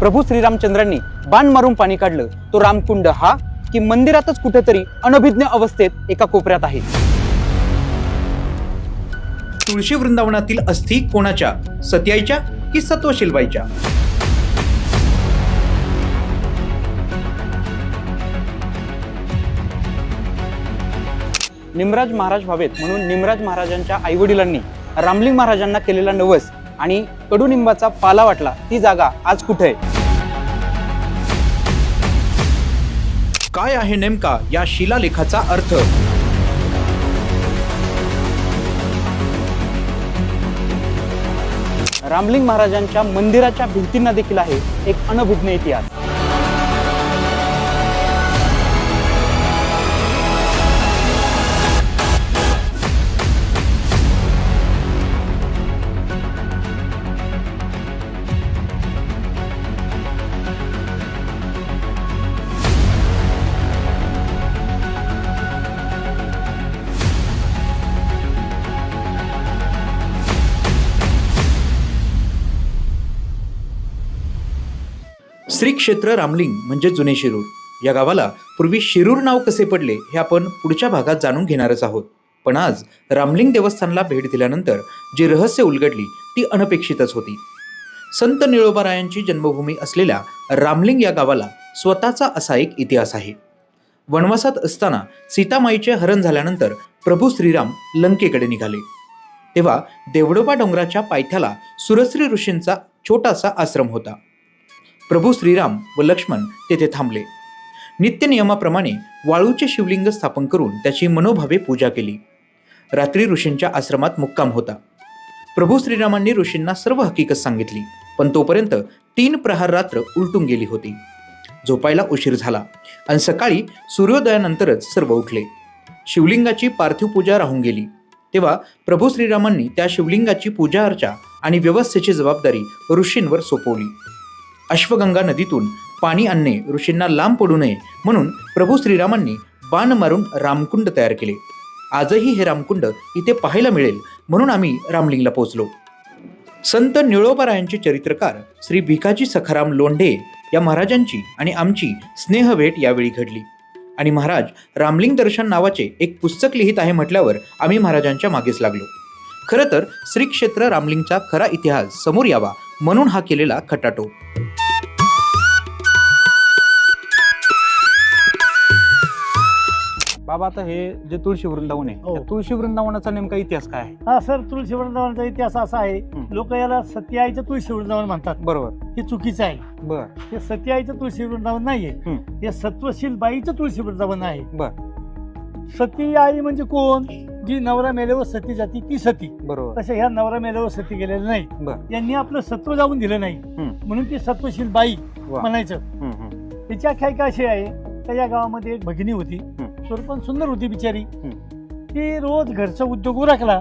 प्रभू श्रीरामचंद्रांनी बाण मारून पाणी काढलं. तो रामकुंड हा की मंदिरातच कुठेतरी अनभिज्ञ अवस्थेत एका कोपऱ्यात आहे. तुळशी वृंदावनातील अस्थी कोणाच्या? सत्याईच्या की सत्वशिलबाईच्या निमराज महाराज व्हावेत म्हणून निमराज महाराजांच्या आईवडिलांनी रामलिंग महाराजांना केलेला नवस आणि कडुनिंबाचा पाला वाटला ती जागा आज कुठे? आहे काय आहे नेमका या शिलालेखाचा अर्थ? रामलिंग महाराजांच्या मंदिराच्या भिंतींना देखील आहे एक अनभिज्ञ इतिहास. क्षेत्र रामलिंग म्हणजे जुने शिरूर. या गावाला पूर्वी शिरूर नाव कसे पडले हे आपण पुढच्या भागात जाणून घेणारच आहोत. पण आज रामलिंग देवस्थानला भेट दिल्यानंतर जी रहस्य उलगडली ती अनपेक्षितच होती. संत निळोबारायांची जन्मभूमी असलेल्या रामलिंग या गावाला स्वतःचा असा एक इतिहास आहे. वनवासात असताना सीतामाईचे हरण झाल्यानंतर प्रभू श्रीराम लंकेकडे निघाले. तेव्हा देवडोबा डोंगराच्या पायथ्याला सुरश्री ऋषींचा छोटासा आश्रम होता. प्रभू श्रीराम व लक्ष्मण तेथे थांबले. नित्य नियमाप्रमाणे वाळूचे शिवलिंग स्थापन करून त्याची मनोभावे पूजा केली. रात्री ऋषींच्या आश्रमात मुक्काम होता. प्रभू श्रीरामांनी ऋषींना सर्व हकीकत सांगितली पण तोपर्यंत तीन प्रहार रात्र उलटून गेली होती. झोपायला उशीर झाला आणि सकाळी सूर्योदयानंतरच सर्व उठले. शिवलिंगाची पार्थिव पूजा राहून गेली. तेव्हा प्रभू श्रीरामांनी त्या शिवलिंगाची पूजा अर्चा आणि व्यवस्थेची जबाबदारी ऋषींवर सोपवली. अश्वगंगा नदीतून पाणी आणणे ऋषींना लांब पडू नये म्हणून प्रभू श्रीरामांनी बाण मारून रामकुंड तयार केले. आजही हे रामकुंड इथे पाहायला मिळेल म्हणून आम्ही रामलिंगला पोहोचलो. संत निळोबारायांचे चरित्रकार श्री भिकाजी सखाराम लोंढे या महाराजांची आणि आमची स्नेहभेट यावेळी घडली. आणि महाराज रामलिंग दर्शन नावाचे एक पुस्तक लिहित आहे म्हटल्यावर आम्ही महाराजांच्या मागेच लागलो. खरं तर श्री क्षेत्र रामलिंगचा खरा इतिहास समोर यावा म्हणून हा केलेला खटाटोप बाबा आता हे जे तुळशी वृंदावन आहे हो. त्या तुळशी वृंदावनाचा नेमका इतिहास काय आहे? हा सर तुळशी वृंदावनाचा इतिहास असा आहे हं. लोक याला सत्याईचं तुळशी वृंदावन म्हणतात. बरोबर. हे चुकीचं आहे. बर. हे सत्याईचं तुळशी वृंदावन नाहीये. हं. हे सत्वशील बाईचं तुळशी वृंदावन आहे. बर. सती आई म्हणजे कोण? जी नवरा मेल्यावर सती जाती ती सती. बरोबर. तशा ह्या नवरा मेल्यावर सती गेलेल्या नाही. यांनी आपलं सत्व जाऊन दिलं नाही. म्हणून ती सत्वशील बाई वा. म्हणायचं. हम्म, हम्म. त्याची आख्यायिका अशी आहे तर या गावामध्ये एक भगिनी होती. स्वरूपण सुंदर होती बिचारी. ती रोज घरचा उद्योग उरकला.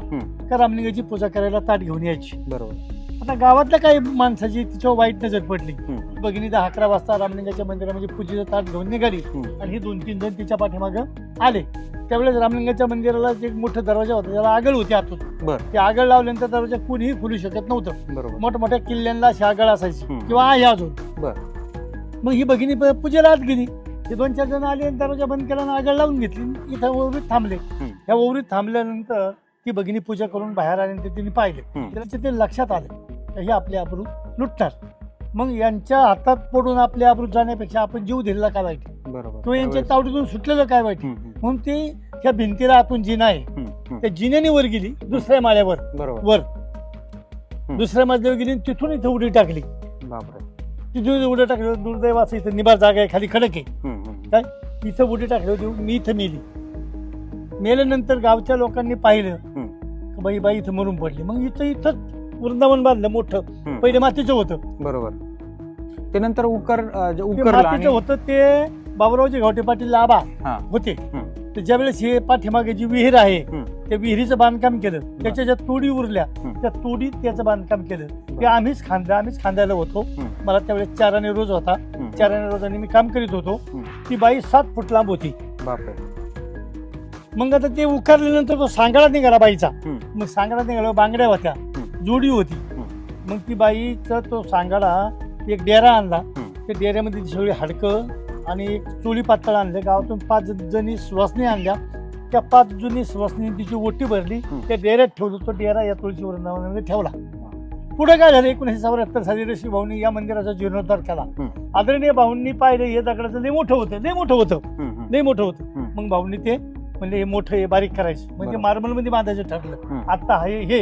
का रामलिंगाची पूजा करायला ताट घेऊन यायची. बरोबर. आता गावातल्या काही माणसाची तिच्यावर वाईट नजर पडली. हम्म, भगिनी दहा अकरा वाजता रामलिंगाच्या मंदिरामध्ये पूजेचं ताट घेऊन निघाली. हम्म. आणि ही दोन तीन जण तिच्या पाठीमागं आले. त्यावेळेस रामलिंगाच्या मंदिराला एक मोठा दरवाजा होता त्याला आगळ होती आतून. बर. ते आगळ लावल्यानंतर दरवाजा कुणीही खुलू शकत नव्हतं. बरोबर. मोठमोठ्या किल्ल्यांना अशी आगळ असायची. हम्म. किंवा आहे अजून. बर. मग ही भगिनी प- पूजेला आत गेली. ते दोन चार जण आले आणि दरवाजा बंद केला आणि आगळ लावून घेतली. इथं ओवरीत थांबले. ह्या ओवरीत थांबल्यानंतर ती भगिनी पूजा करून बाहेर आली आणि ते तिने पाहिले. हम्म. त्याच्या ते लक्षात आलं. हे आपले अब्रू लुटतात मग यांच्या हातात पडून आपले अब्रू जाण्यापेक्षा आपण जीव दिलेला काय वाईट? बरोबर. किंवा यांच्या तावडीतून सुटलेलं काय वाईट? म्हणून ती ह्या भिंतीला आतून जिना आहे. त्या जिन्याने वर गेली दुसऱ्या माळ्यावर. वर. दुसऱ्या मजल्यावर गेली तिथून इथं उडी टाकली. तिथून उडी टाकली. दुर्दैवाचं इथं निबार जागा आहे खाली खडक आहे. काय? इथं उडी टाकली होती मी इथं मेली. मेल्यानंतर गावच्या लोकांनी पाहिलं बाई बाई इथं मरून पडली. मग इथं इथं वृंदावन बांधलं मोठं हम्म. पहिले मातीचं होतं बरोबर ते नंतर उकर अं, जे ते उकरलं आणि मातीचं होतं ते बाबुरावजी घावटे पाटील लाभा हा. होते हम्म. तर ज्यावेळेस हे पाठीमागे जी विहीर आहे हम्म. त्या विहिरीचं बांधकाम केलं त्याच्या ज्या तोडी उरल्या हम्म. त्या तोडीत त्याचं बांधकाम केलं ते आम्हीच खांदा आम्हीच खांदायला होतो हम्म. मला त्यावेळेस चाराने रोज होता हम्म. चाराने रोजाने मी काम करीत होतो हम्म. ती बाई सात फूट लांब होती बापरे मग आता ते उकारल्यानंतर तो सांगाडा निघाला बाईचा हम्म. मग सांगाडा निघाला बांगड्या होत्या. जोडी होती. मग ती बाईचा तो सांगाडा एक डेरा आणला. त्या डेऱ्यामध्ये सगळी हाडकं आणि एक चोळी पातळ आणलं गावातून पाच जणी सुवासनी आणल्या त्या पाच जणी सुवासनी तिची ओटी भरली. त्या डेऱ्यात ठेवलं तो डेरा या तुळशी वृंदावनामध्ये ठेवला पुढे काय झालं एकोणीसशे चौऱ्याहत्तर साली ऋषी भाऊनी या मंदिराचा जीर्णोद्धार केला. आदरणीय भाऊंनी पाहिलं हे दगडाचं लय मोठं होतं लय मोठं होतं. लय मोठं होतं. मग भाऊंनी ते म्हणजे हे मोठं हे बारीक करायचं म्हणजे बरोबर. मार्बलमध्ये बांधायचं ठरलं. आता हे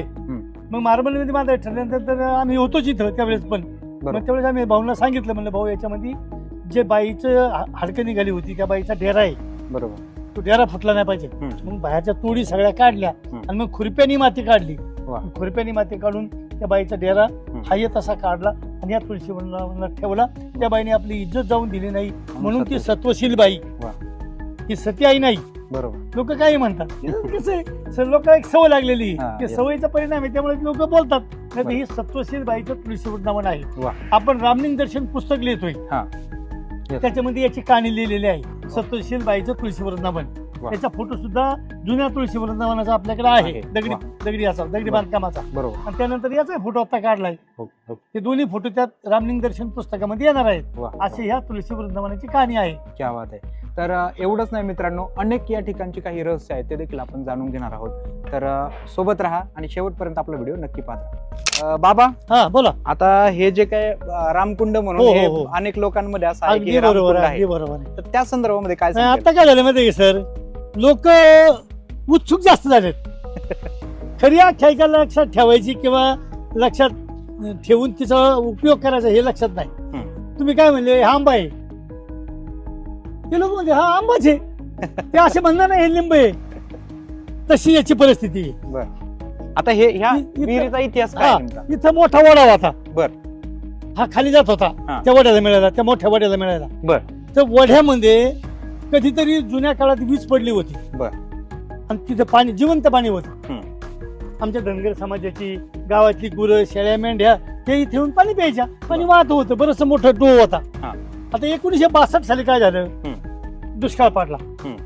मग मार्बलमध्ये बांधायचं ठरल्यानंतर तर आम्ही होतोच इथं त्यावेळेस पण. मग त्यावेळेस आम्ही भाऊंना सांगितलं म्हणलं भाऊ याच्यामध्ये जे बाईचं हाडकं निघाली होती त्या बाईचा डेरा आहे. बरोबर. तो डेरा फुटला नाही पाहिजे. मग बाहेरच्या तोडी सगळ्या काढल्या. आणि मग खुरप्यानी माती काढली. खुरप्यानी माती काढून त्या बाईचा डेरा हा ये तसा काढला आणि या तुळशी ठेवला. त्या बाईने आपली इज्जत जाऊन दिली नाही. म्हणून ती सत्वशील बाई. ही सती आई नाही. बरोबर. लोक काही म्हणतात. कसं आहे? लोक एक सवय लागलेली हा, yes. सवयीचा परिणाम आहे त्यामुळे लोक बोलतात. नाही तर ही सत्वशील बाईचं तुळशी वृंदावन आहे. आपण रामलिंग दर्शन पुस्तक लिहितोय. हा. Yes. त्याच्यामध्ये याची कहाणी लिहिलेली आहे. सत्वशील बाईचं तुळशी वृंदावन. वा. त्याचा फोटो सुद्धा जुन्या तुळशी वृंदावनाचा आपल्याकडे आहे. आहे. दगडी वा. दगडी असा दगडी वा. बांधकामाचा. बरोबर. आणि त्यानंतर याचा फोटो आता काढलाय. हो, हो. ते दोन्ही फोटो त्यात रामलिंग दर्शन पुस्तकामध्ये येणार आहेत. वा. अशी ह्या तुळशी वृंदावनाची कहाणी आहे. क्या बात आहे. तर एवढंच नाही मित्रांनो अनेक या ठिकाणची काही रहस्य आहेत ते देखील आपण जाणून घेणार आहोत. तर सोबत राहा आणि शेवटपर्यंत आपला व्हिडिओ नक्की पाहता. बाबा हा बोला. आता हे जे काय रामकुंड म्हणून हो, हो, हे. अनेक लोकांमध्ये असं आहे की बरोबर आहे. बरोबर. तर त्या संदर्भामध्ये काय आता काय झालं माहिती सर? लोक उत्सुक जास्त झालेत. खरी आख्यायिका लक्षात ठेवायची किंवा लक्षात ठेवून तिचा उपयोग करायचा हे लक्षात नाही. तुम्ही काय म्हणले हा आंबा आहे. ते लोक म्हणजे हा आंबाच आहे ते असे म्हणणार नाही हे लिंब आहे तशी याची परिस्थिती आहे. येईल? बरं. आता हे ह्या इ- इथं- विहिरीचा इतिहास काय हा, नेमका? इथं मोठा वडा होता बर. हा खाली जात होता हा. त्या वड्याला मिळाला त्या मोठ्या वड्याला मिळाला बर. तर वड्यामध्ये कधीतरी जुन्या काळात वीज पडली होती बर. आणि तिथं पाणी जिवंत पाणी होतं. आमच्या धनगर समाजाची गावातली गुरं शेळ्या मेंढ्या ते इथे येऊन पाणी प्यायच्या पाणी वाहत होतं बरंच मोठं डो होता हा. आता एकोणीशे बासष्ट साली काय झालं. दुष्काळ पडला.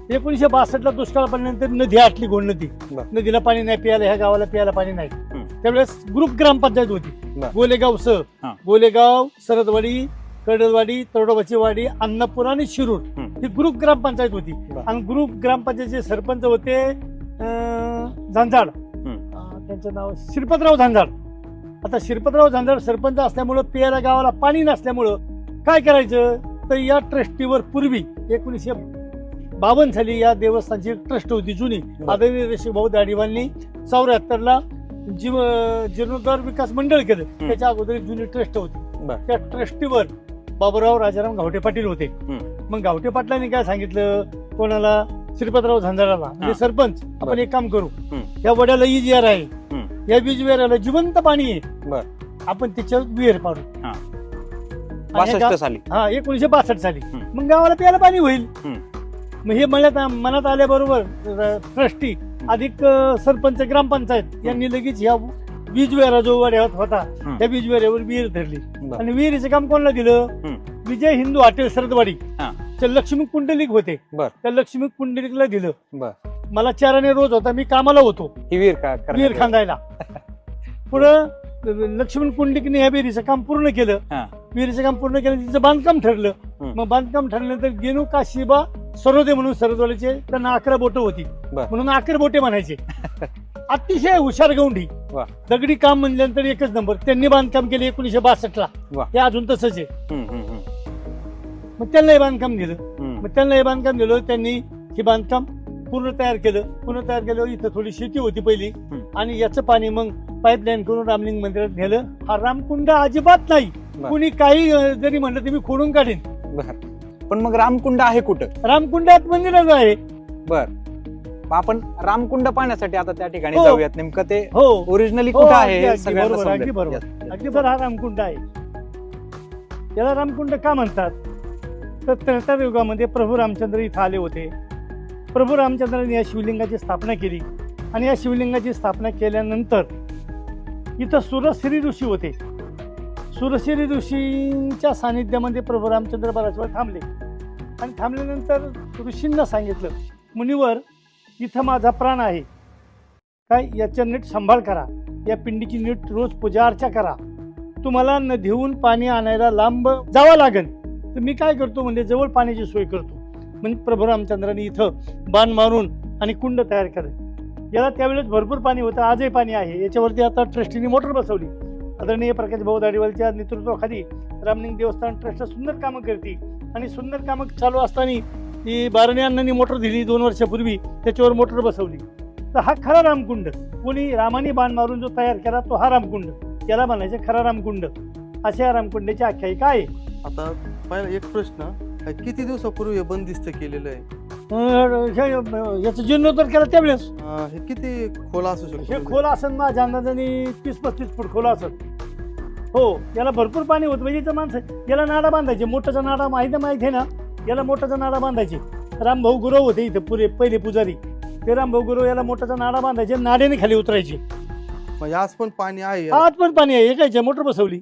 एकोणीशे बासष्ट ला दुष्काळ पडल्यानंतर नदी आटली गोड नदी. नदीला पाणी नाही प्यायला ह्या गावाला प्यायला पाणी नाही. त्यावेळेस ग्रुप ग्रामपंचायत होती. गोलेगाव स. गोलेगाव सरदवाडी कडलवाडी तरोडोबाची वाडी अन्नपूर आणि शिरूर. ही ग्रुप ग्रामपंचायत होती. आणि ग्रुप ग्रामपंचायतचे सरपंच होते अं, त्यांचं नाव श्रीपतराव झांजाड आता श्रीपतराव झांजाड सरपंच असल्यामुळं पेयाला गावाला पाणी नसल्यामुळं काय करायचं तर या ट्रस्टीवर पूर्वी एकोणीसशे बावन्न साली या देवस्थानची एक ट्रस्ट होती जुनी. आदरणीय ऋषीभाऊ दाढीवांनी चौऱ्याहत्तरला जीव जीर्णोद्धार विकास मंडळ केलं त्याच्या अगोदर एक जुनी ट्रस्ट होती. त्या ट्रस्टीवर बाबूराव राजाराम गावटे पाटील होते. मग गावटे पाटलांनी काय सांगितलं कोणाला श्रीपतराव झांजाराला म्हणजे. सरपंच. आपण एक काम करू. या वड्याला वीज विहार आहे. या वीज विहाराला जिवंत पाणी आहे. आपण त्याच्यावर विहीर पाडू बासष्ट साली हा एकोणीशे बासष्ट साली. मग गावाला प्यायला पाणी होईल. मग हे मनात मनात आल्याबरोबर ट्रस्टी अधिक सरपंच ग्रामपंचायत यांनी लगेच ह्या वीज विहारा जो वाड्यात होता. त्या वीज विहारावर विहीर धरली. आणि विहिरीचं काम कोणाला दिलं. विजय हिंदू हॉटेल सरदवाडी. ते लक्ष्मी कुंडलिक होते. त्या लक्ष्मी कुंडलिकला दिलं. मला चाराने रोज होता मी कामाला होतो विहीर? खांदायला पुढं लक्ष्मण कुंडलिकने या विहिरीचं काम पूर्ण केलं. विहिरीचं काम पूर्ण केलं तिचं बांधकाम ठरलं. मग बांधकाम ठरल्यानंतर गेनू काशिबा सरोदे म्हणून सरदवाडीचे त्यांना अकरा बोटं होती. म्हणून अकरा बोटे म्हणायचे. अतिशय हुशार गौंडी. दगडी काम म्हणल्यानंतर एकच नंबर. त्यांनी बांधकाम केले एकोणीशे बासष्ट ला. हे अजून तसंच आहे. मग त्यांना हे बांधकाम दिलं. मग त्यांना हे बांधकाम दिलं त्यांनी हे बांधकाम पूर्ण तयार केलं. पूर्ण तयार केल्यावर इथं थोडी शेती होती पहिली. आणि याचं पाणी मग पाईपलाईन करून रामलिंग मंदिरात नेलं. हा रामकुंड अजिबात नाही. कुणी काही जरी म्हणलं तर मी खोडून काढेन. बर. पण मग रामकुंड आहे कुठं? रामकुंडात मंदिरच आहे. बर. मग आपण रामकुंड पाहण्यासाठी आता त्या ठिकाणी हो. जाऊयात. नेमकं ते हो. ओरिजिनली हो, कुठं अगदी, आहे? अगदी सगळ्यांना बरोबर, अगदी समजेल. बरोबर. Yes, yes. अगदी बरं हा रामकुंड आहे. याला रामकुंड का म्हणतात? तर त्रेता युगामध्ये प्रभू रामचंद्र इथं आले होते. प्रभू रामचंद्रांनी या शिवलिंगाची स्थापना केली. आणि या शिवलिंगाची स्थापना केल्यानंतर इथं सुरश्री ऋषी होते. सुरशिरी ऋषींच्या सानिध्यामध्ये प्रभू रामचंद्र बराच वेळ थांबले. आणि थांबल्यानंतर ऋषींना सांगितलं मुनिवर इथं माझा प्राण आहे. काय याच्या नीट सांभाळ करा. या पिंडीची नीट रोज पूजा अर्चा करा. तुम्हाला नदीहून पाणी आणायला लांब जावं लागेल. तर मी काय करतो म्हणजे जवळ पाण्याची सोय करतो. म्हणजे प्रभू रामचंद्राने इथं बाण मारून आणि कुंड तयार केलं. याला त्यावेळेस भरपूर पाणी होतं. आजही पाणी आहे. याच्यावरती आता ट्रस्टीने मोटर बसवली. आदरणीय प्रकाश भाऊ दाडीवालच्या नेतृत्वाखाली रामलिंग देवस्थान ट्रस्ट सुंदर कामं करते आणि सुंदर कामं चालू असताना ती बारणे अण्णांनी मोटर दिली दोन वर्षापूर्वी त्याच्यावर मोटर बसवली. तर हा खरा रामकुंड. कोणी रामाने बाण मारून जो तयार केला तो हा रामकुंड. त्याला म्हणायचे खरा रामकुंड. अशा या रामकुंडाची आख्यायिका आहे. आता पहिला एक प्रश्न. किती दिवसापूर्वी हे बंदिस्त केलेलं आहे? अं, हे- याचं जीर्णोद्धार केला त्यावेळेस? अं, हे किती खोल असू हे शकतो खोल असेल माझ्या अंदाजाने तीस पस्तीस फूट खोल असेल हो याला भरपूर पाणी होतं. म्हणजे इथं माणसं याला नाडा बांधायचे. मोठाचा नाडा माहिती माहिती आहे ना? याला मोठाचा नाडा बांधायचे. रामभाऊ गुरव होते इथं पुरे पहिले पुजारी. ते रामभाऊ गुरव याला मोठाचा नाडा बांधायचे नाड्याने खाली उतरायचे. म्हणजे आज पण पाणी आहे याला. आत पण पाणी आहे. एकायच्या मोटर बसवली?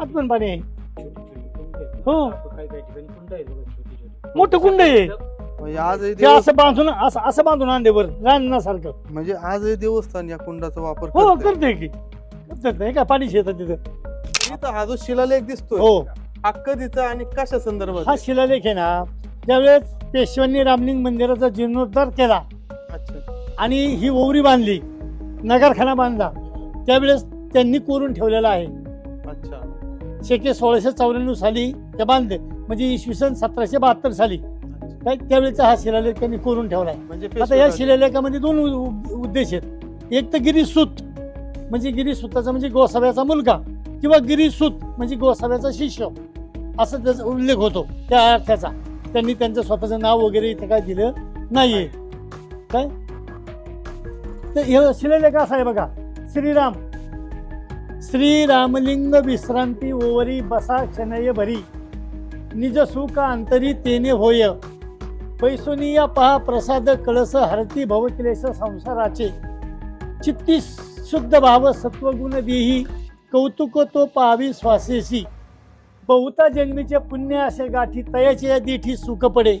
आत पण पाणी आहे. हो. मोठं कुंड आहे. म्हणजे आजही ते असं बांधून असं असं बांधून आणले वर रानण्यासारखं म्हणजे आजही देवस्थान या कुंडाचा वापर हो करतंय. करते की. करतात नाही का? पाणी येतं तिथं. इथं हा जो शिलालेख दिसतोय हो. हा कधीचा आणि कशा संदर्भात हा शिलालेख आहे ना त्यावेळेस पेशव्यांनी रामलिंग मंदिराचा जीर्णोद्धार केला. अच्छा. आणि ही ओवरी बांधली नगरखाना बांधला. त्यावेळेस त्यांनी कोरून ठेवलेला आहे. अच्छा. शेके सोळाशे चौऱ्याण्णव साली ते बांधले. म्हणजे इसवी सन सतराशे बहात्तर साली. काय त्यावेळेचा हा शिलालेख त्यांनी कोरून ठेवला आहे म्हणजे आता या शिलालेखामध्ये दोन उ- उ- उद्देश आहेत. एक तर गिरीसूत म्हणजे गिरीसूताचा म्हणजे गोसाव्याचा मुलगा किंवा गिरीसूत म्हणजे गोसाव्याचा शिष्य असं त्याचा उल्लेख होतो त्या अर्थाचा. त्यांनी त्यांचं स्वतःचं नाव वगैरे इथे काय दिलं नाहीये. काय? तर हे शिलालेख असा आहे बघा. श्रीराम. श्रीरामलिंग विश्रांती ओवरी बसा क्षणय भरी निज सुख अंतरी तेने होय. पैसुनिया पहा प्रसाद कळस हरती भवक्लेश संसाराचे. चित्ती शुद्ध भाव सत्वगुण देही कौतुक तो पावी श्वासेसी बहुता जन्मीचे पुण्य असे गाठी तयाचे या देठी सुख पडे.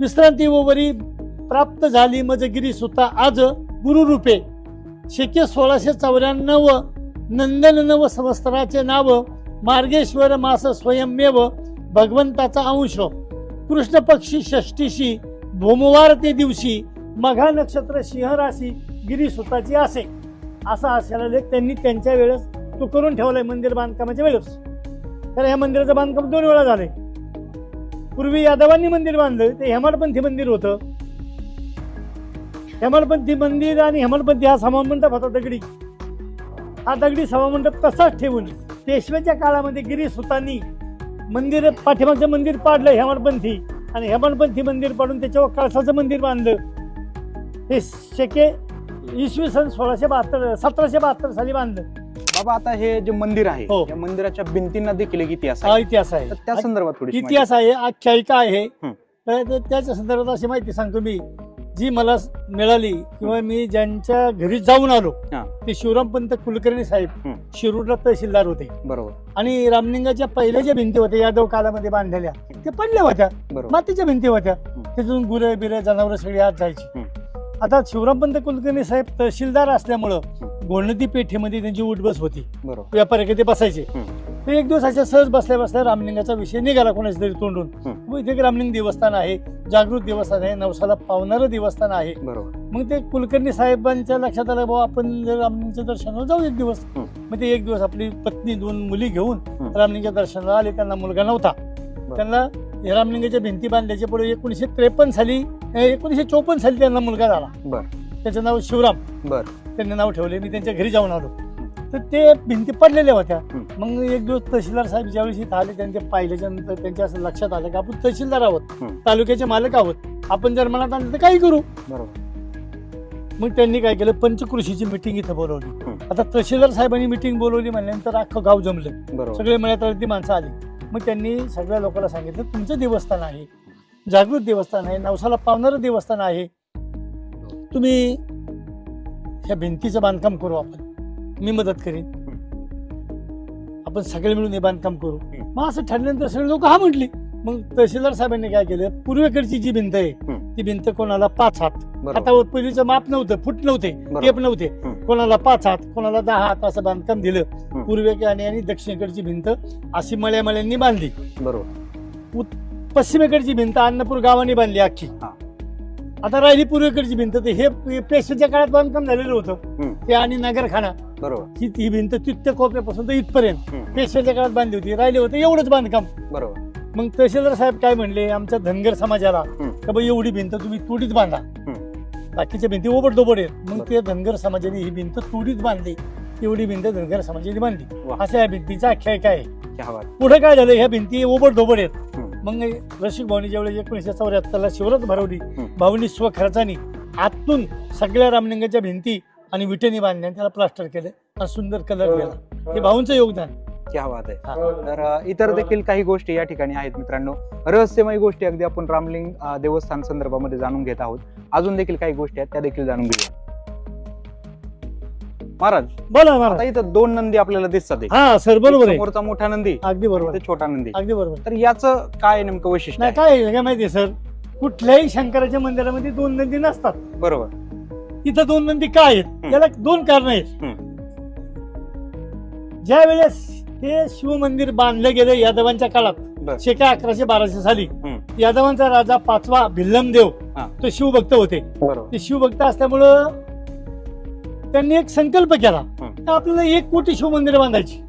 विश्रांती ओवरी प्राप्त झाली मजगिरी सुता आज गुरुरूपे शेके सोळाशे चौऱ्याण्णव नंदन नव संवत्सराचे नाव मार्गेश्वर मास स्वयंमेव भगवंताचा अंश. कृष्ण पक्षी षष्टीशी भूमवार ते दिवशी मघा नक्षत्र सिंह राशी गिरीसुताची असे. असा असायला लेख त्यांनी त्यांच्या वेळेस तो करून ठेवलाय मंदिर बांधकामाच्या वेळेस. तर ह्या मंदिराचं बांधकाम दोन वेळा झालंय. पूर्वी यादवांनी मंदिर बांधलं ते हेमाडपंथी मंदिर होतं. हेमाडपंथी मंदिर आणि हेमाडपंथी हा समामंडप होता दगडी. हा दगडी समामंडप तसाच ठेवून पेशव्याच्या काळामध्ये गिरीसुतांनी मंदिर पाठीमागचं मंदिर पाडलं हेमाडपंथी आणि हेमाडपंथी मंदिर पाडून त्याच्यावर कळसाचं मंदिर बांधलं. हे शके इसवी सन सोळाशे बहात्तर सतराशे बहात्तर साली बांधलं. बाबा आता हे जे मंदिर आहे हो. या मंदिराच्या भिंतींना देखील एक इतिहास हा आहे. इतिहास तर त्या आहे संदर्भात थोडी इतिहास आहे आख्यायिका आहे. हं. तर त्याच्या संदर्भात अशी माहिती सांगतो मी. जी मला मिळाली किंवा मी ज्यांच्या घरी जाऊन आलो हा. ते शिवरामपंत कुलकर्णी साहेब हं. शिरूरला तहसीलदार होते बरोबर आणि रामलिंगाच्या पहिल्या ज्या भिंती होत्या यादव कालामध्ये बांधलेल्या त्या पडल्या होत्या बरोबर मातीच्या भिंती होत्या. त्यातून गुरं बिरं जनावरं सगळी आत जायची. आता शिवरामपंत कुलकर्णी साहेब तहसीलदार असल्यामुळं घोळनदी पेठेमध्ये त्यांची उठबस होती बरोबर व्यापारी ते बसायचे हं. एक दिवस अशा सहज बसल्या बसल्या रामलिंगाचा विषय निघाला कोणाच्या तरी तोंडून. मग इथे एक रामलिंग देवस्थान आहे जागृत देवस्थान आहे नवसाला पावणारं देवस्थान आहे. बरोबर. मग ते कुलकर्णी साहेबांच्या लक्षात आलं बाबा आपण जर रामलिंगच्या दर्शनाला जाऊ एक दिवस. मग ते एक दिवस आपली पत्नी दोन मुली घेऊन. रामलिंगच्या दर्शनाला आले त्यांना मुलगा नव्हता. त्यांना रामलिंगाच्या भिंती बांधल्याच्या पुढे एकोणीसशे त्रेपन्न साली अं, एकोणीसशे चौपन्न साली त्यांना मुलगा झाला. त्याचं नाव शिवराम. बर. त्यांनी नाव ठेवले मी त्यांच्या घरी जाऊन आलो. तर ते भिंती पडलेल्या होत्या. मग एक दिवस तहसीलदार साहेब ज्यावेळेस इथं आले त्यांचे पाहिल्याच्या नंतर त्यांच्या असं लक्षात आलं की आपण तहसीलदार आहोत. तालुक्याचे मालक आहोत. आपण जर मनात आणलं तर काही करू. बरोबर. मग त्यांनी काय केलं पंचकृषीची मिटिंग इथं बोलवली. आता तहसीलदार साहेबांनी मिटिंग बोलवली म्हणल्यानंतर अख्खं गाव जमलं. सगळे मळ्यात ती माणसं आली. मग त्यांनी सगळ्या लोकांना सांगितलं तुमचं देवस्थान आहे जागृत देवस्थान आहे नवसाला पावणारं देवस्थान आहे. तुम्ही ह्या भिंतीचं बांधकाम करू आपण. मी मदत करीन आपण सगळे मिळून हे बांधकाम करू मग असं ठरल्यानंतर सगळे लोक हा म्हटली मग तहसीलदार साहेबांनी काय केलं पूर्वेकडची जी भिंत आहे. ती भिंत कोणाला पाच हात हातावर पहिलीचं माप नव्हतं फूट नव्हते. टेप नव्हते. कोणाला पाच हात कोणाला दहा हात असं बांधकाम दिलं. पूर्वेकडे आणि दक्षिणेकडची भिंत अशी मळ्या मळ्यांनी बांधली बरोबर पश्चिमेकडची भिंत अन्नपूर गावाने बांधली अख्खी. आता राहिली पूर्वेकडची भिंत हे पेशवेच्या काळात बांधकाम झालेलं होतं. ते आणि नगरखाना बरोबर ही ही भिंत तिथ्य कोपऱ्यापासून तर इथपर्यंत. पेशवेच्या काळात बांधली होती राहिले होते एवढंच बांधकाम बरोबर मग तहसीलदार साहेब काय म्हणले आमच्या धनगर समाजाला. का बा एवढी भिंत तुम्ही तुडीत बांधा. बाकीच्या भिंती ओबडदोबड आहेत मग. ते धनगर समाजाने ही भिंत तुडीत बांधली एवढी भिंत धनगर समाजाने बांधली. अशा या भिंतीचा आख्यायिका आहे क्या बात पुढे काय झालं ह्या भिंती ओबडधोबड आहेत हं. मग रसिक भाऊनी ज्यावेळेस एकोणीसशे चौऱ्याहत्तरला शिवरत भरवली. भाऊनी स्वखर्चानी आतून सगळ्या रामलिंगाच्या भिंती आणि विटेनी बांधल्या आणि त्याला प्लास्टर केलं. आणि सुंदर कलर केला हे. भाऊंचं योगदान. क्या बात आहे. हा. तर अ, इतर देखील काही गोष्टी या ठिकाणी आहेत मित्रांनो. रहस्यमय गोष्टी अगदी आपण रामलिंग अ, देवस्थान संदर्भामध्ये जाणून घेत आहोत. अजून देखील काही गोष्टी आहेत त्या देखील जाणून घेऊया. महाराज बोला आता महाराज. इथं दोन नंदी आपल्याला दिसतात हा सर बरोबर आहे. समोरचा मोठा नंदी अगदी बरोबर. छोटा नंदी. अगदी बरोबर. तर याचं काय नेमकं वैशिष्ट्य नाही आहे? काय आहे? काय माहितीये सर? कुठल्याही शंकराच्या मंदिरामध्ये दोन नंदी नसतात. बरोबर. इथं दोन नंदी काय आहेत. याला दोन कारण आहेत हं. ज्या वेळेस हे शिवमंदिर बांधलं गेलं यादवांच्या काळात. शेका अकराशे बाराशे साली. यादवांचा राजा पाचवा भिल्लमदेव. तो शिवभक्त होते ते शिवभक्त असल्यामुळं त्यांनी एक संकल्प केला आपल्याला एक कोटी शिवमंदिरं बांधायची.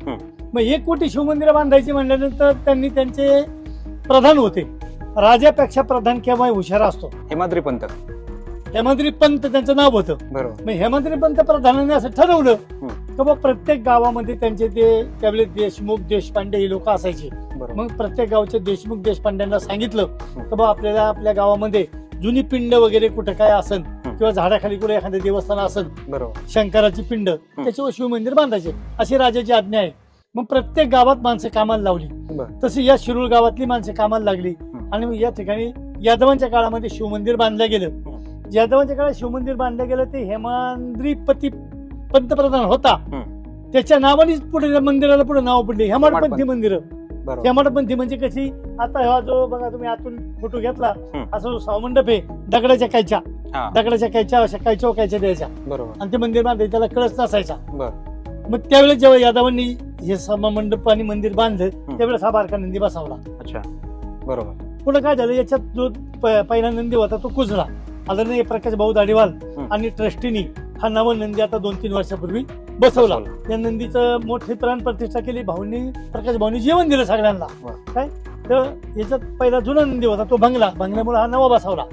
मग एक कोटी शिवमंदिरं बांधायची म्हणल्यानंतर त्यांनी त्यांचे प्रधान होते राजापेक्षा प्रधान केव्हा हुशार असतो हेमाद्री पंत हेमंत्री पंत त्यांचं नाव होतं. बरोबर. मग हेमंत्री पंत प्रधानांनी असं ठरवलं. की बा प्रत्येक गावामध्ये त्यांचे ते त्यावेळेस देशमुख देशपांडे हे लोक असायचे. मग प्रत्येक गावचे देशमुख देशपांड्यांना सांगितलं. की बा आपल्याला आपल्या गावामध्ये जुनी पिंड वगैरे कुठं काय असन. किंवा झाडाखाली कुठे एखादं देवस्थान असन बरोबर. शंकराची पिंड त्याच्यावर शिवमंदिर बांधायचे. अशी राजाची आज्ञा आहे. मग प्रत्येक गावात माणसं कामाला लावली. तशी या शिरूर गावातली माणसं कामाला लागली. आणि मग या ठिकाणी यादवांच्या काळामध्ये शिवमंदिर बांधलं गेलं. यादवांच्या काळात शिवमंदिर बांधलं गेलं ते हेमांद्रीपती पंतप्रधान होता. त्याच्या नावानेच पुढे मंदिराला पुढे नाव पडले. हेमाडपंथी. मंदिर. हेमाडपंथी म्हणजे कशी? आता हा जो बघा तुम्ही आतून फोटो घेतला. असा जो सावमंडप आहे दगडाच्या कायच्या दगडाच्या कायच्या अशा कायच्या कायच्या द्यायच्या. बरोबर. आणि ते मंदिर बांधायचं त्याला कळस नसायचा. मग त्यावेळेस जेव्हा यादवांनी हे सभा मंडप आणि मंदिर बांधलं त्यावेळेस हा बारका नंदी बसावला. अच्छा. बरोबर. पुढे काय झालं? याच्यात जो पहिला नंदी होता तो कुजला. आदरणीय प्रकाश भाऊ दाढीवाल. आणि ट्रस्टीनी हा नवा नंदी आता दोन तीन वर्षापूर्वी बसवला. या नंदीचं मोठी प्राण प्रतिष्ठा केली. भाऊंनी प्रकाश भाऊनी जेवण दिलं सगळ्यांना. काय? तर याच्यात पहिला जुना नंदी होता तो भंगला भंगल्यामुळे हा नवा बसवला.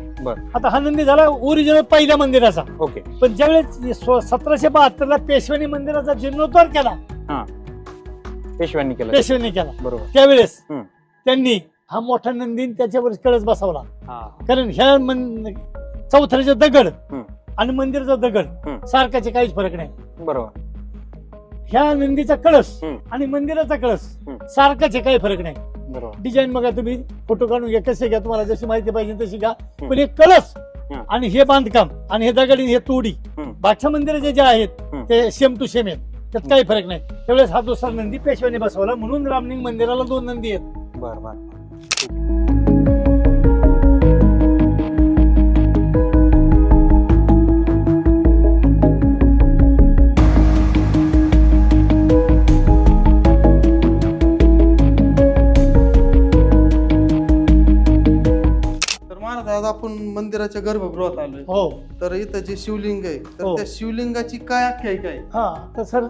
आता हा नंदी झाला ओरिजिनल पहिल्या मंदिराचा. ओके. पण ज्यावेळेस सतराशे बहात्तर ला पेशवानी मंदिराचा जीर्णोद्धार केला. पेशव्यांनी केलं. पेशव्यांनी केला. बरोबर. त्यावेळेस. त्यांनी हा मोठा नंदीन त्याच्यावर कळस बसवला. कारण ह्या चौथऱ्याचा दगड. आणि मंदिराचा दगड हं. सारखाचे काहीच फरक नाही बरोबर ह्या नंदीचा कळस. आणि मंदिराचा कळस. सारखाचे काही फरक नाही बरोबर डिझाईन बघा तुम्ही फोटो काढून घ्या कसे घ्या तुम्हाला जशी माहिती पाहिजे तशी घ्या. पण हे कळस. आणि हे बांधकाम आणि हे दगड आणि हे तोडी. बादशा मंदिराचे जे आहेत. ते सेम टू सेम आहेत त्यात काही फरक नाही त्यावेळेस हा दुसरा नंदी पेशव्याने बसवला म्हणून रामलिंग मंदिराला दोन नंदी आहेत बर बर महाराज आज आपण मंदिराच्या गर्भगृहात आलोय. हो. तर इथं जे शिवलिंग आहे तर हो. त्या शिवलिंगाची काय आख्यायिका आहे? हा तर सर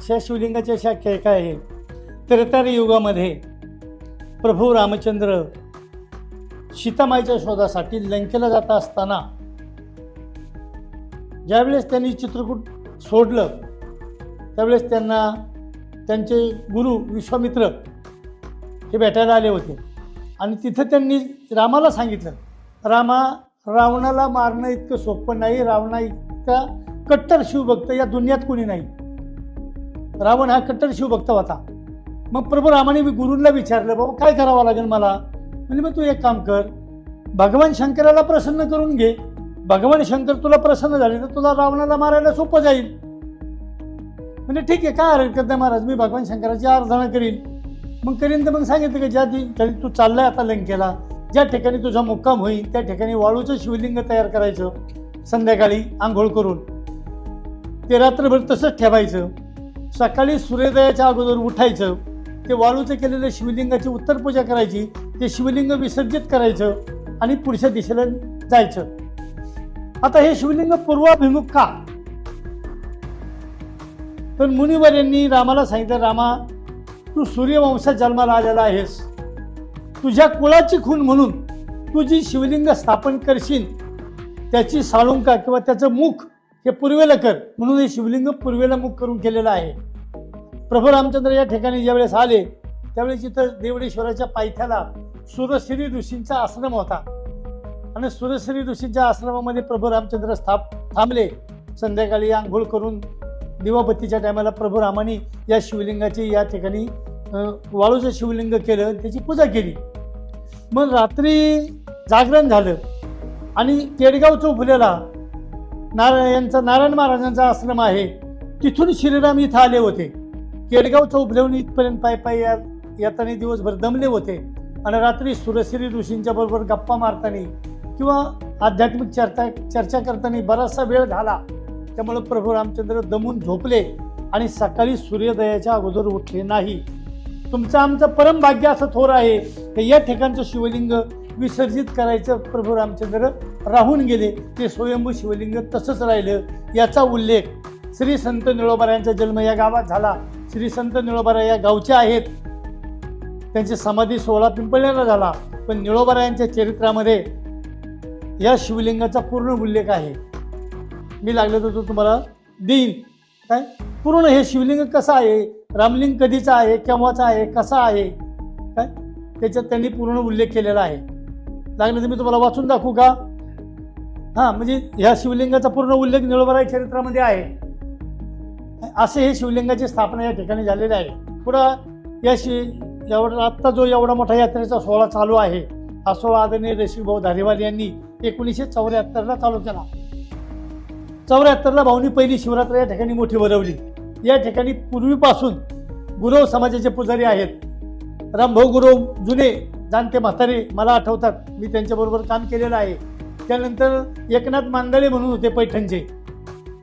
ह्या शिवलिंगाच्या शाख्या काय आहे. त्रेतार युगामध्ये प्रभू रामचंद्र सीतामाईच्या शोधासाठी लंकेला जात असताना ज्यावेळेस त्यांनी चित्रकूट सोडलं त्यावेळेस त्यांना त्यांचे गुरु विश्वामित्र हे भेटायला आले होते. आणि तिथं त्यांनी रामाला सांगितलं. रामा रावणाला मारणं इतकं सोपं नाही. रावणा इतका कट्टर शिवभक्त या दुनियात कोणी नाही. रावण हा कट्टर शिवभक्त होता. मग प्रभू रामाने मी गुरूंना विचारलं बाबा काय करावं लागेल मला? म्हणजे मग तू एक काम कर. भगवान शंकराला प्रसन्न करून घे. भगवान शंकर तुला प्रसन्न झाले तर तुला रावणाला मारायला सोपं जाईल. म्हणजे ठीक आहे काय हरकत नाही महाराज. मी भगवान शंकराची आराधना करीन. मग करीन तर मग सांगितलं की ज्या दिवशी तू चाललाय आता लंकेला. ज्या ठिकाणी तुझा मुक्काम होईल त्या ठिकाणी वाळूचं शिवलिंग तयार करायचं. संध्याकाळी आंघोळ करून. ते रात्रभर तसंच ठेवायचं. सकाळी सूर्योदयाच्या अगोदर उठायचं. ते वाळूचं केलेलं शिवलिंगाची उत्तर पूजा करायची. ते शिवलिंग विसर्जित करायचं आणि पुढच्या दिशेला जायचं. आता हे शिवलिंग पूर्वाभिमुख का? तर मुनिवर यांनी रामाला सांगितलं रामा तू सूर्यवंशात जन्माला आलेला आहेस. तुझ्या कुळाची खून म्हणून तू जी शिवलिंग स्थापन करशील त्याची साळुंका किंवा त्याचं मुख हे पूर्वेला कर. म्हणून हे शिवलिंग पूर्वेला मुख करून केलेलं आहे. प्रभू रामचंद्र या ठिकाणी ज्यावेळेस आले त्यावेळेस इथं देवडेश्वराच्या पायथ्याला सुरश्री ऋषींचा आश्रम होता. आणि सुरश्री ऋषींच्या आश्रमामध्ये प्रभू रामचंद्र स्थाप थांबले. संध्याकाळी आंघोळ करून दिवाबत्तीच्या टायमाला प्रभू रामाने या शिवलिंगाची या ठिकाणी वाळूचं शिवलिंग केलं त्याची पूजा केली. मग रात्री जागरण झालं. आणि केडगाव चौफुल्याला नारायणचा नारायण महाराजांचा आश्रम आहे. तिथून श्रीराम इथं आले होते. केडगाव चौफुल्याहून इथपर्यंत पाय पाय या येताना दिवसभर दमले होते. आणि रात्री सुरश्री ऋषींच्या बरोबर गप्पा मारताना किंवा आध्यात्मिक चर्चा चर्चा करताना बराचसा वेळ झाला. त्यामुळे प्रभू रामचंद्र दमून झोपले आणि सकाळी सूर्योदयाच्या अगोदर उठले नाही. तुमचं आमचं परम भाग्य असं थोर आहे की या ठिकाणचं शिवलिंग विसर्जित करायचं प्रभू रामचंद्र राहून गेले ते स्वयंभू शिवलिंग तसंच राहिलं. याचा उल्लेख श्री संत निळोबारायांचा जन्म या गावात झाला. श्री संत निळोबारा या गावचे आहेत. त्यांची समाधी सोहळा पिंपळण्याला झाला. पण निळोबारायांच्या चरित्रामध्ये या शिवलिंगाचा पूर्ण उल्लेख आहे. मी लागलं तर तो तुम्हाला देईन. काय? पूर्ण हे शिवलिंग कसं आहे? रामलिंग कधीचं आहे केव्हाचा आहे कसा आहे? काय? त्याच्यात त्यांनी पूर्ण उल्लेख केलेला आहे. लागलं तर मी तुम्हाला वाचून दाखवू का? हां म्हणजे ह्या शिवलिंगाचा पूर्ण उल्लेख निळोबराय चरित्रामध्ये आहे. असे हे शिवलिंगाची स्थापना या ठिकाणी झालेली आहे. पुढं या शि एवढा आत्ता जो एवढा मोठा यात्रेचा सोहळा चालू आहे हा सोहळा आदरणीय रसिकभाऊ धारीवाल यांनी एकोणीसशे चौऱ्याहत्तरला चालू केला. चौऱ्याहत्तरला भाऊनी पहिली शिवरात्र या ठिकाणी मोठी भरवली. या ठिकाणी पूर्वीपासून गुरव समाजाचे पुजारी आहेत. रामभाऊ गुरव जुने जाणते म्हातारे मला आठवतात. मी त्यांच्याबरोबर काम केलेलं आहे. त्यानंतर एकनाथ मांदळे म्हणून होते पैठणचे.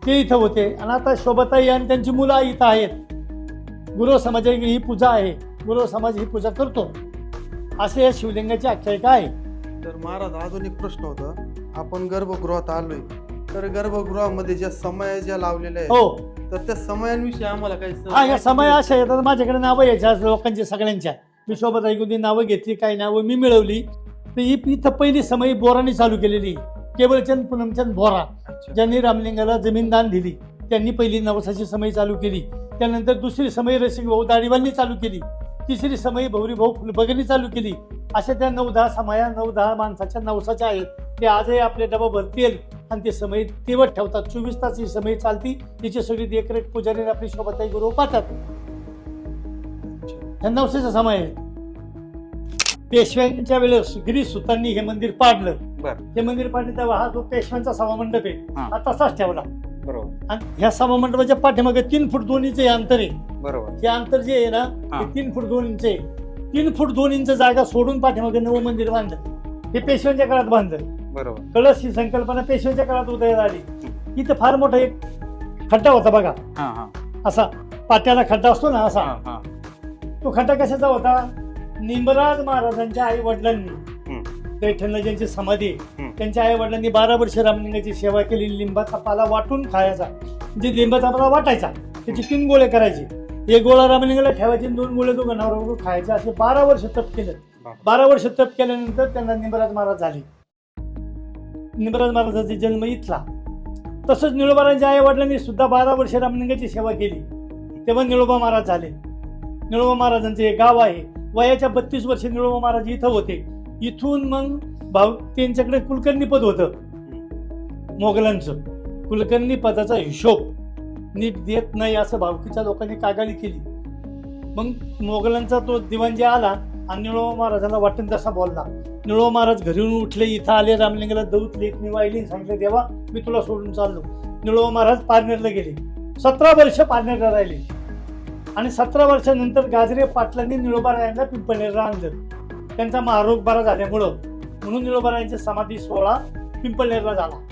ते इथं होते. आणि आता शोभताई आणि त्यांची मुलं इथं आहेत. गुरव समाजाची ही पूजा आहे. गुरव समाज ही पूजा करतो. असे या शिवलिंगाची आख्यायिका आहे तर महाराज अजून एक प्रश्न होता. आपण गर्भगृहात आलोय. तर गर्भगृहामध्ये ज्या समय ज्या लावलेल्या आहेत हो. तर त्या समयांविषयी आम्हाला काही हा या समय अशा आता माझ्याकडे नावं यायच्या लोकांच्या सगळ्यांच्या. मी सोबत ऐकून नावं घेतली काही नावं मी मिळवली. तर ही इथं पहिली समय बोराने चालू केलेली. केवळचंद पूनमचंद बोरा अच्छा. ज्यांनी रामलिंगाला जमीन दान दिली. त्यांनी पहिली नवसाची समय चालू केली. त्यानंतर दुसरी समय रसिक भाऊ दाढीवांनी चालू केली. तिसरी समय भौरी भाऊ फुलबगनी चालू केली. अशा त्या नऊ दहा समया नऊ दहा माणसाच्या नवसाच्या आहेत. ते आजही आपले डबा भरतील आणि ते समय तेवट ठेवतात. चोवीस तास ही समय चालती. तिची सगळी देखरेख पुजारी आपली शोभाताई गुरु पाहतात ह्या नवसाचा समय आहे. पेशव्यांच्या वेळेस गिरी सुतांनी हे मंदिर पाडलं. हे मंदिर पाडलं तेव्हा हा जो पेशव्यांचा सभामंडप आहे हा. तसाच ठेवला. बरोबर. आणि ह्या सभामंडपाच्या पाठीमागे तीन फूट दोन इंच हे अंतर आहे. बरोबर. हे अंतर जे आहे ना. ते तीन फूट दोन इंच आहे. तीन फूट दोन इंच जागा सोडून पाठीमागे नवं मंदिर बांधलं. हे पेशव्यांच्या काळात बांधलं. बरोबर. कळस ही संकल्पना पेशव्यांच्या काळात उदयाला आली. इथं फार मोठा एक खड्डा होता बघा. हा हा. असा पाट्याला खड्डा असतो ना असा. हा हा. तो खड्डा कशाचा होता? निंबराज महाराजांच्या आई वडिलांनी. पैठणला ज्यांची समाधी आहे, हम्म. त्यांच्या आई वडिलांनी बारा वर्ष रामलिंगाची सेवा केली. लिंबाचा पाला वाटून खायचा. म्हणजे लिंबाचा पाला वाटायचा त्याचे तीन गोळे करायचे. एक गोळा रामलिंगाला ठेवायचे आणि दोन गोळे दोघं नवरा खायचे. असे बारा वर्ष तप केलं. बारा वर्ष तप केल्यानंतर त्यांना निंबराज महाराज झाले. निमराज महाराजांचा जन्म इथला. तसंच निळोबारांच्या आई वडिलांनी सुद्धा बारा वर्ष रामलिंगाची सेवा केली. तेव्हा निळोबा महाराज झाले. निळोबा महाराजांचं हे गाव आहे. वयाच्या बत्तीस वर्षे निळोबा महाराज इथं होते. इथून मग भाऊ त्यांच्याकडे कुलकर्णी पद होतं. मोगलांचं. कुलकर्णी पदाचा हिशोब. नीट देत नाही असं भावकीच्या लोकांनी कागाळी केली. मग मोगलांचा तो दिवाण जे आला आणि निळोबा महाराजांना वाटून तसा बोलला. निळो महाराज घरून उठले इथं आले रामलिंगाला दौत लेख निवायली सांगितलं देवा मी तुला सोडून चाललो. निळो महाराज पारनेरला गेले. सतरा वर्ष पारनेरला राहिले. आणि सतरा वर्षानंतर गाजरे पाटलांनी निळोबारायांना पिंपळनेरला आणलं. त्यांचा महारोग बरा झाल्यामुळं म्हणून निळोबारायांची समाधी सोहळा पिंपळनेरला झाला.